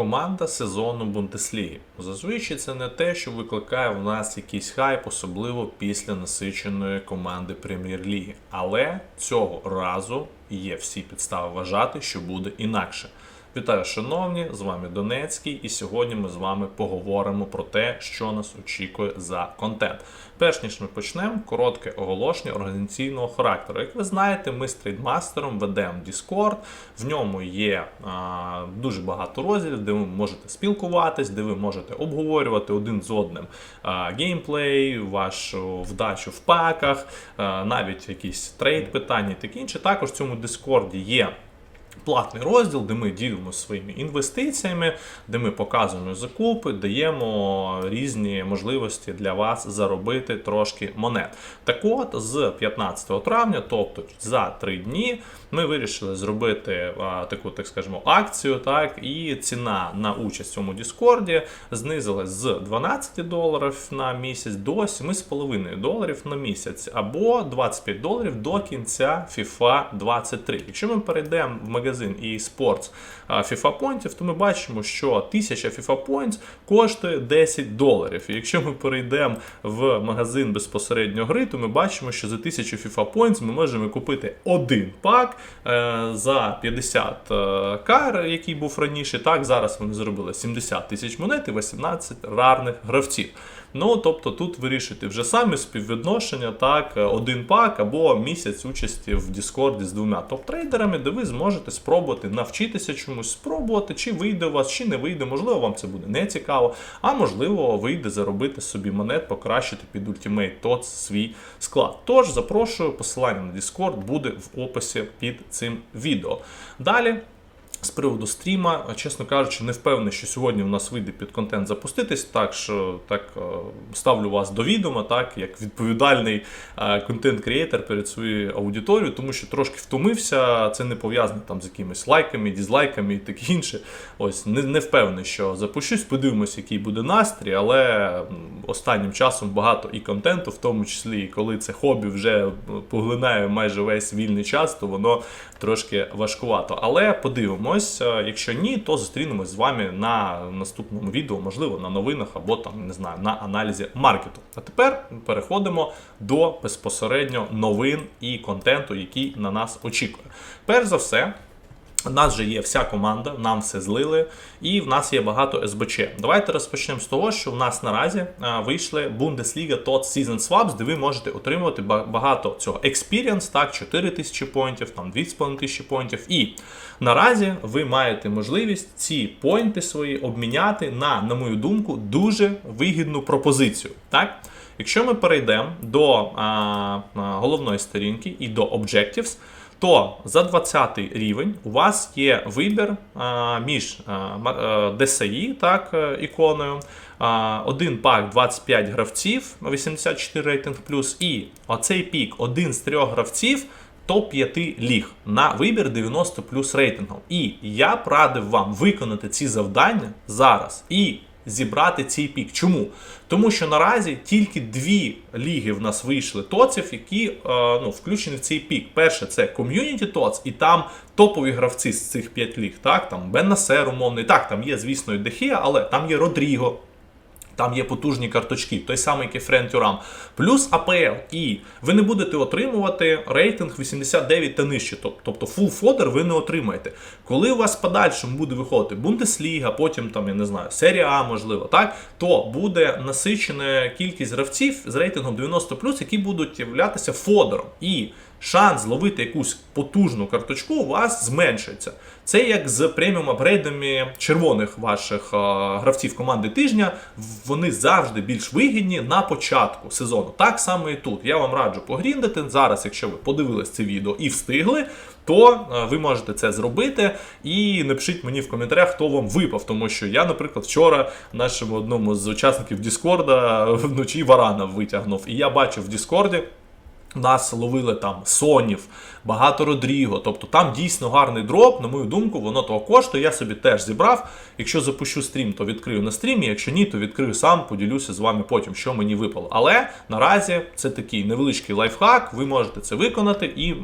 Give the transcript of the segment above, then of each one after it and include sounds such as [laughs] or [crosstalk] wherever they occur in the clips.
команда сезону Бундесліги. Зазвичай це не те, що викликає в нас якийсь хайп, особливо після насиченої команди Прем'єр-ліги. Але цього разу є всі підстави вважати, що буде інакше. Вітаю, шановні! З вами Донецький, і сьогодні ми з вами поговоримо про те, що нас очікує за контент. Перш ніж ми почнемо, коротке оголошення організаційного характеру. Як ви знаєте, ми з трейдмастером ведемо Discord. В ньому є а, дуже багато розділів, де ви можете спілкуватись, де ви можете обговорювати один з одним а, геймплей, вашу вдачу в паках, а, навіть якісь трейд питання і таке інше. Також в цьому Discord є. Платний розділ, де ми ділимося своїми інвестиціями, де ми показуємо закупи, даємо різні можливості для вас заробити трошки монет. Так от, з 15 травня, тобто за три дні, ми вирішили зробити а, таку, так скажемо, акцію. Так, і ціна на участь в цьому Діскорді знизилась з 12 доларів на місяць до 7,5 доларів на місяць, або 25 доларів до кінця FIFA 23. Якщо ми перейдемо в магазин eSports FIFA Points, то ми бачимо, що 1000 FIFA Points коштує 10 доларів. І якщо ми перейдемо в магазин безпосередньо гри, то ми бачимо, що за 1000 FIFA Points ми можемо купити один пак е, за 50 е, кар, який був раніше. Так, зараз вони зробили 70 тисяч монет і 18 рарних гравців. Ну, тобто тут вирішуйте вже самі співвідношення, так, один пак або місяць участі в Діскорді з двома топ-трейдерами, де ви зможете спробувати навчитися чомусь, спробувати, чи вийде у вас, чи не вийде. Можливо, вам це буде не цікаво, а можливо, вийде заробити собі монет, покращити під Ultimate TOTS свій склад. Тож запрошую, посилання на Discord буде в описі під цим відео. Далі. З приводу стріма, чесно кажучи, не впевнений, що сьогодні у нас вийде під контент запуститись. Так що так е, ставлю вас до відома, так як відповідальний контент-креатор перед своєю аудиторією, тому що трошки втомився. Це не пов'язано там з якимись лайками, дізлайками і таке інше. Ось не, не впевнений, що запущусь. Подивимось, який буде настрій, але останнім часом багато і контенту, в тому числі і коли це хобі вже поглинає майже весь вільний час, то воно трошки важкувато. Але подивимось. Ось, якщо ні, то зустрінемось з вами на наступному відео, можливо, на новинах або там не знаю на аналізі маркету. А тепер переходимо до безпосередньо новин і контенту, який на нас очікує. Перш за все. У нас же є вся команда, нам все злили, і в нас є багато СБЧ. Давайте розпочнемо з того, що в нас наразі вийшли Bundesliga TOTS Season Swaps, де ви можете отримувати багато цього Experience, так, 4 тисячі поінтів, там 2,5 тисячі поінтів. І наразі ви маєте можливість ці поінти свої обміняти на, на мою думку, дуже вигідну пропозицію. Так? Якщо ми перейдемо до а, головної сторінки і до Objectives, то за 20 рівень у вас є вибір між DSI, так, іконою. А, один пак 25 гравців, 84 рейтинг плюс, і оцей пік один з трьох гравців. Топ-5 ліг на вибір 90 плюс рейтингом. І я б радив вам виконати ці завдання зараз і зібрати цей пік. Чому? Тому що наразі тільки дві ліги в нас вийшли тоців, які е, ну, включені в цей пік. Перше це ком'юніті тоц, і там топові гравці з цих п'ять ліг. Так, там Бен Насер умовний. Так, там є, звісно, і Дехія, але там є Родріго. Там є потужні карточки, той самий Кефрен Тюрам, плюс АПЛ. І ви не будете отримувати рейтинг 89 та нижче. Тобто фул фодер ви не отримаєте. Коли у вас подальшому буде виходити Бундесліга, потім там, я не знаю, серія А, можливо, так, то буде насичена кількість гравців з рейтингом 90, які будуть являтися фодером. І шанс зловити якусь потужну карточку у вас зменшується. Це як з преміум апгрейдами червоних ваших гравців команди тижня. Вони завжди більш вигідні на початку сезону. Так само і тут. Я вам раджу погріндити. Зараз, якщо ви подивились це відео і встигли, то ви можете це зробити. І напишіть мені в коментарях, хто вам випав. Тому що я, наприклад, вчора нашому одному з учасників Діскорда вночі Варана витягнув. І я бачив в Діскорді Нас ловили там Сонів, багато Родріго. Тобто там дійсно гарний дроп, на мою думку, воно того коштує. Я собі теж зібрав. Якщо запущу стрім, то відкрию на стрімі. Якщо ні, то відкрию сам, поділюся з вами потім, що мені випало. Але наразі це такий невеличкий лайфхак. Ви можете це виконати, і е,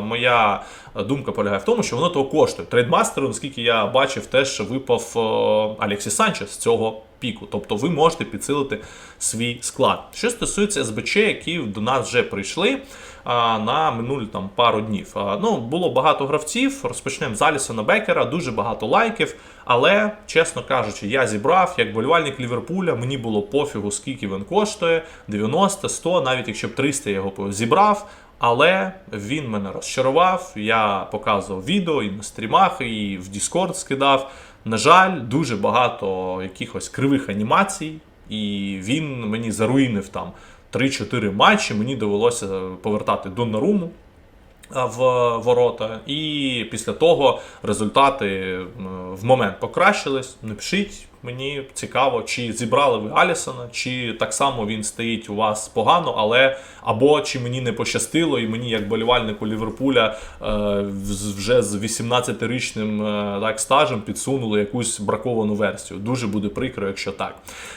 моя думка полягає в тому, що воно того коштує. Трейдмастеру, наскільки я бачив, теж випав е, Алексій Санчес з цього піку. Тобто ви можете підсилити свій склад. Що стосується СБЧ, які до нас вже прийшли а, на минулі там пару днів. А, ну, було багато гравців. Розпочнемо з Алісона Бекера, дуже багато лайків. Але, чесно кажучи, я зібрав як болівальник Ліверпуля, мені було пофігу, скільки він коштує: 90, 100, навіть якщо б 300 я його зібрав. Але він мене розчарував. Я показував відео і на стрімах, і в Discord скидав. На жаль, дуже багато якихось кривих анімацій, і він мені заруїнив там 3-4 матчі. Мені довелося повертати до наруму. в ворота. І після того результати в момент покращились. Напишіть. Мені цікаво, чи зібрали ви Алісона, чи так само він стоїть у вас погано, але або чи мені не пощастило, і мені, як болівальнику Ліверпуля, е, вже з 18-річним е, так, стажем підсунули якусь браковану версію. Дуже буде прикро, якщо так.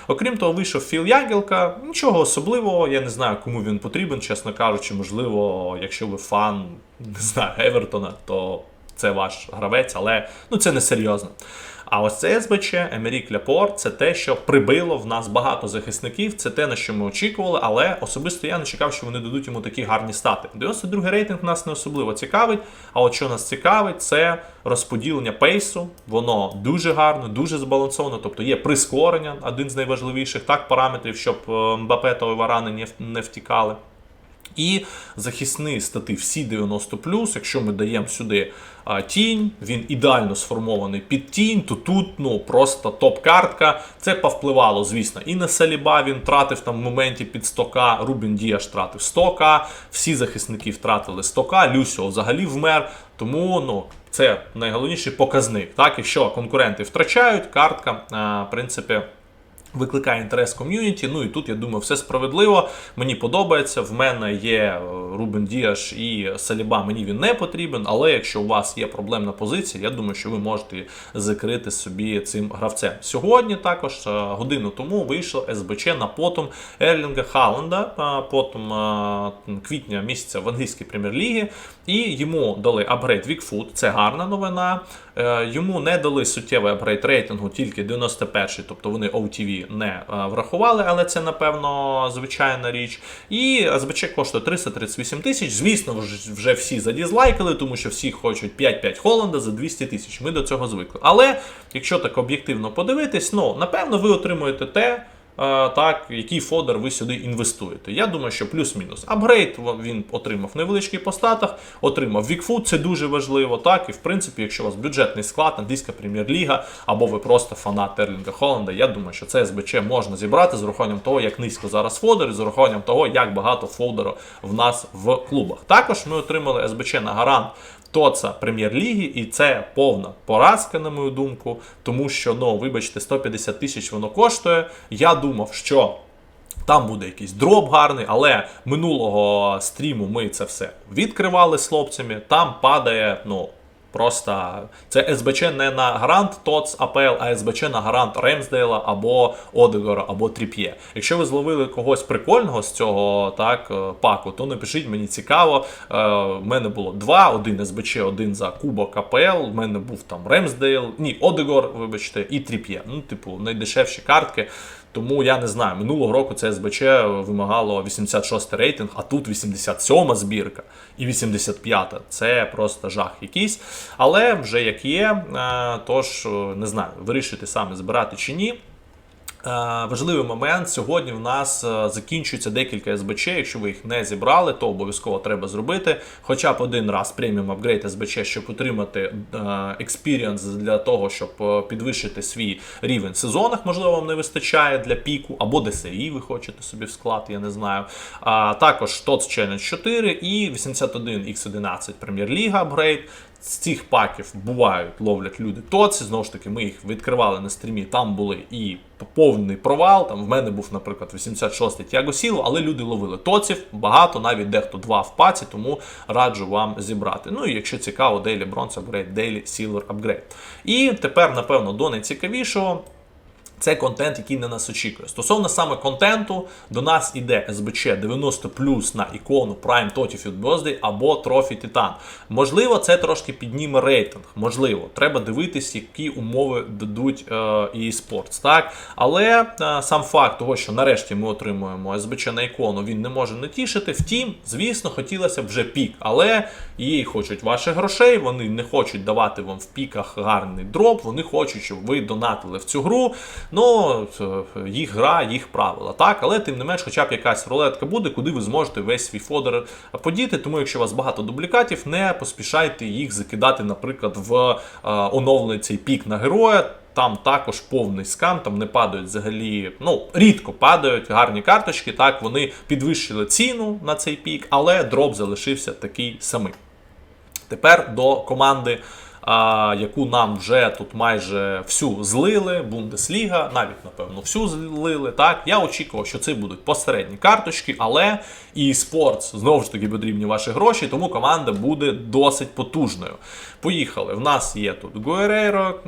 Окрім того, вийшов Філ Ягілка. Нічого особливого, я не знаю, кому він потрібен, чесно кажучи, можливо, якщо ви фан не знаю, Евертона, то це ваш гравець, але ну це не серйозно. А ось це СБЧ, Емерік Ляпор, це те, що прибило в нас багато захисників, це те, на що ми очікували, але особисто я не чекав, що вони дадуть йому такі гарні стати. 92 рейтинг нас не особливо цікавить. А от що нас цікавить, це розподілення пейсу. Воно дуже гарно, дуже збалансовано. Тобто є прискорення, один з найважливіших так параметрів, щоб е, Мбапе та Варани не втікали. І захисні стати всі 90 якщо ми даємо сюди а, тінь, він ідеально сформований під тінь, то тут ну просто топ-картка. Це повпливало, звісно, і на Саліба він тратив там в моменті під 100к, Рубін Діаш тратив 100к, всі захисники втратили 100к, Люсіо взагалі вмер. Тому ну, це найголовніший показник. Так, якщо конкуренти втрачають, картка, в принципі викликає інтерес ком'юніті. Ну і тут я думаю, все справедливо. Мені подобається. В мене є е, Рубен Діаш і Саліба. Мені він не потрібен. Але якщо у вас є проблемна позиція, я думаю, що ви можете закрити собі цим гравцем. Сьогодні також е, годину тому вийшло СБЧ на потом Ерлінга Халанда, е, потом квітня місяця в англійській прем'єр-лігі. І йому дали апгрейд Вікфут. Це гарна новина. Е, Йому не дали суттєвий апгрейд рейтингу, тільки 91-й, тобто вони OTV не е, врахували, але це напевно звичайна річ. І СБЧ коштує 338 тисяч. Звісно, вже всі задізлайкали, тому що всі хочуть 5-5 Холланда за 200 тисяч. Ми до цього звикли. Але якщо так об'єктивно подивитись, ну напевно ви отримуєте те. Так, який фодер ви сюди інвестуєте. Я думаю, що плюс-мінус. Апгрейд він отримав невеличкий по статах, отримав Вікфуд, це дуже важливо. Так, і в принципі, якщо у вас бюджетний склад, англійська прем'єр-ліга, або ви просто фанат Ерлінга Холланда, я думаю, що це СБЧ можна зібрати з урахуванням того, як низько зараз фодер, і з урахуванням того, як багато фодеру в нас в клубах. Також ми отримали СБЧ на гарант. Тоца прем'єр-ліги, і це повна поразка, на мою думку, тому що, ну, вибачте, 150 тисяч воно коштує. Я думав, що там буде якийсь дроп гарний, але минулого стріму ми це все відкривали з хлопцями. Там падає, ну. Просто це СБЧ не на гарант ТОЦ АПЛ, а СБЧ на гарант Ремсдейла або Одегора, або Тріп'є. Якщо ви зловили когось прикольного з цього так е, паку, то напишіть, мені цікаво. Е, в мене було два: один СБЧ, один за Кубок АПЛ. У мене був там Ремсдейл, ні, Одегор, вибачте, і Тріп'є. Ну, типу, найдешевші картки. Тому я не знаю, минулого року це СБЧ вимагало 86 рейтинг, а тут 87 збірка і 85. Це просто жах якийсь. Але вже як є, е, тож е, не знаю, вирішити саме збирати чи ні. Е, Важливий момент. Сьогодні в нас е, закінчується декілька СБЧ. Якщо ви їх не зібрали, то обов'язково треба зробити. Хоча б один раз преміум апгрейд СБЧ, щоб отримати експіріанс для того, щоб е, підвищити свій рівень в сезонах. Можливо, вам не вистачає для піку, або ДСІ ви хочете собі в склад, я не знаю. Також TOTS Challenge 4 і 81X11 Прем'єр-ліга апгрейд. З цих паків бувають, ловлять люди тоці. Знову ж таки, ми їх відкривали на стрімі. Там були і повний провал. Там в мене був, наприклад, 86-й Тяго Сіло, але люди ловили тоців багато, навіть дехто два в паці, тому раджу вам зібрати. Ну і якщо цікаво, Daily Bronze Upgrade, Daily Silver Upgrade. І тепер, напевно, до найцікавішого. Це контент, який на нас очікує. Стосовно саме контенту, до нас іде СБЧ 90 на ікону Prime Totti Field Birthday або Trophy Titan. Можливо, це трошки підніме рейтинг. Можливо, треба дивитись, які умови дадуть е, eSports, так? Але е, сам факт того, що нарешті ми отримуємо СБЧ на ікону, він не може не тішити. Втім, звісно, хотілося б вже пік. Але її хочуть ваших грошей, вони не хочуть давати вам в піках гарний дроп, вони хочуть, щоб ви донатили в цю гру. Ну, е, їх гра, їх правила. Так, але тим не менш, хоча б якась рулетка буде, куди ви зможете весь свій фодер подіти. Тому, якщо у вас багато дублікатів, не поспішайте їх закидати, наприклад, в е, оновлений цей пік на героя. Там також повний скам, там не падають взагалі, ну рідко падають гарні карточки. Так, вони підвищили ціну на цей пік, але дроп залишився такий самий. Тепер до команди, а, яку нам вже тут майже всю злили, Бундесліга, навіть напевно всю злили. Так, я очікував, що це будуть посередні карточки, але і спортс знову ж таки потрібні ваші гроші, тому команда буде досить потужною. Поїхали. В нас є тут Гуерейро,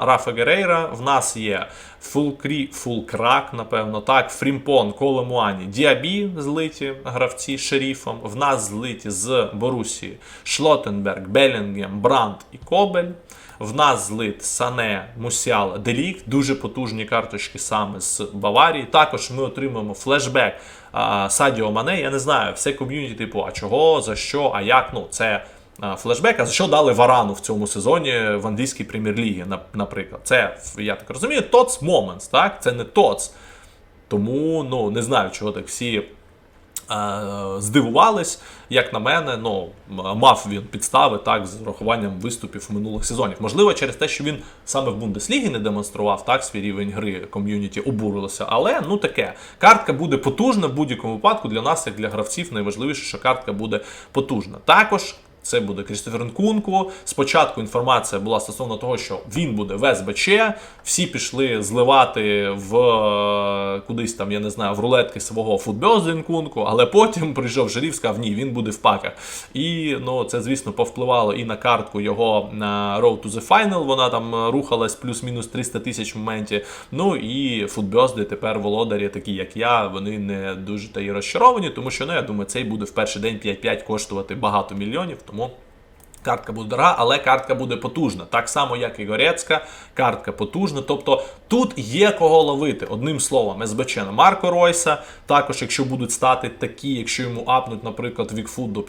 Рафа Герейра, в нас є Фулкрі, Фулкрак, напевно, так, Фрімпон, Колемуані, Діабі злиті гравці з шеріфом. В нас злиті з Борусії Шлотенберг, Белінгем, Брандт і Кобель. В нас злит Сане, Мусіал, Делік, дуже потужні карточки саме з Баварії. Також ми отримуємо флешбек а, Садіо Мане. Я не знаю, все ком'юніті, типу, а чого, за що, а як. Ну, це а, флешбек. А за що дали Варану в цьому сезоні в англійській прем'єр-лігі, наприклад. Це, я так розумію, TOTS Moments, так? Це не TOTS. Тому ну, не знаю, чого так всі е, здивувались. Як на мене, ну, мав він підстави так, з урахуванням виступів минулих сезонів. Можливо, через те, що він саме в Бундеслігі не демонстрував так, свій рівень гри ком'юніті обурилося. Але ну таке, картка буде потужна в будь-якому випадку для нас, як для гравців, найважливіше, що картка буде потужна. Також. Це буде Крістофер Нкунку. Спочатку інформація була стосовно того, що він буде в СБЧ. Всі пішли зливати в е, кудись там, я не знаю, в рулетки свого футболу Нкунку, але потім прийшов Жирів, сказав, ні, він буде в паках. І ну, це, звісно, повпливало і на картку його на Road to the Final. Вона там е, рухалась плюс-мінус 300 тисяч в моменті. Ну і футбьозди тепер володарі, такі як я, вони не дуже та й розчаровані, тому що ну, я думаю, цей буде в перший день 5-5 коштувати багато мільйонів. Тому Картка буде дорога, але картка буде потужна. Так само, як і Горецька, картка потужна. Тобто тут є кого ловити. Одним словом, СБЧ на Марко Ройса. Також, якщо будуть стати такі, якщо йому апнуть, наприклад, Вікфуд до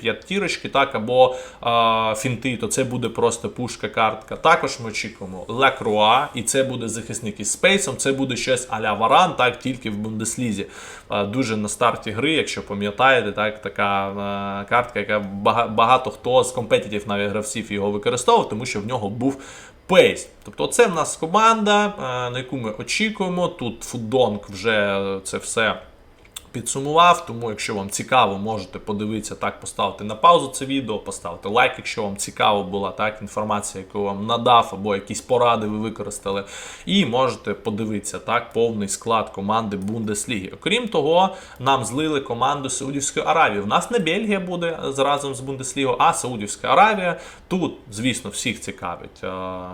п'ятірочки, так, або а, фінти, то це буде просто пушка картка. Також ми очікуємо Лекруа, і це буде захисник із спейсом. Це буде щось аля Варан, так, тільки в Бундеслізі. А, Дуже на старті гри, якщо пам'ятаєте, так, така картка, яка багато хто з компетитів навіть гравців його використовував, тому що в нього був пейс. Тобто, це в нас команда, на яку ми очікуємо. Тут Фудонг вже це все підсумував. Тому, якщо вам цікаво, можете подивитися так, поставити на паузу це відео, поставити лайк, якщо вам цікаво була так інформація, яку вам надав, або якісь поради ви використали. І можете подивитися так повний склад команди Бундесліги. Окрім того, нам злили команду Саудівської Аравії. У нас не Бельгія буде разом з Бундеслігою, а Саудівська Аравія. Тут, звісно, всіх цікавить е,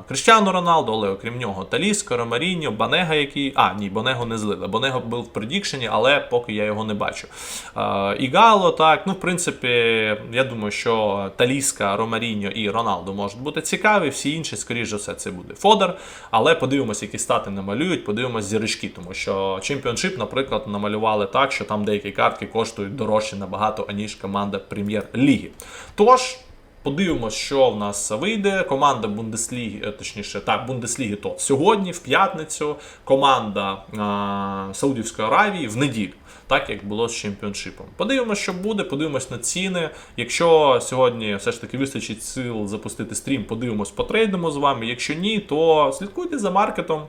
Кріштіану Роналду, але окрім нього Таліско, Ромаріньо, Банега, який. А, ні, Банего не злили. Банего був в предікшені, але поки я його не бачу. І Гало, так, ну, в принципі, я думаю, що Таліска, Ромаріньо і Роналду можуть бути цікаві. Всі інші, скоріш за все, це буде Фодер. Але подивимось, які стати намалюють, подивимось зірочки, тому що чемпіоншип, наприклад, намалювали так, що там деякі картки коштують дорожче набагато, аніж команда прем'єр-ліги. Тож. Подивимось, що в нас вийде. Команда Бундесліги, е, точніше, так, Бундесліги то сьогодні, в п'ятницю, команда а, Саудівської Аравії в неділю, так як було з чемпіоншипом. Подивимось, що буде, подивимось на ціни. Якщо сьогодні все ж таки вистачить сил запустити стрім, подивимось, потрейдемо з вами. Якщо ні, то слідкуйте за маркетом.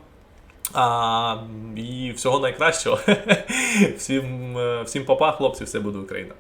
А, і всього найкращого. [laughs] всім, е, всім папа, хлопці, все буде Україна.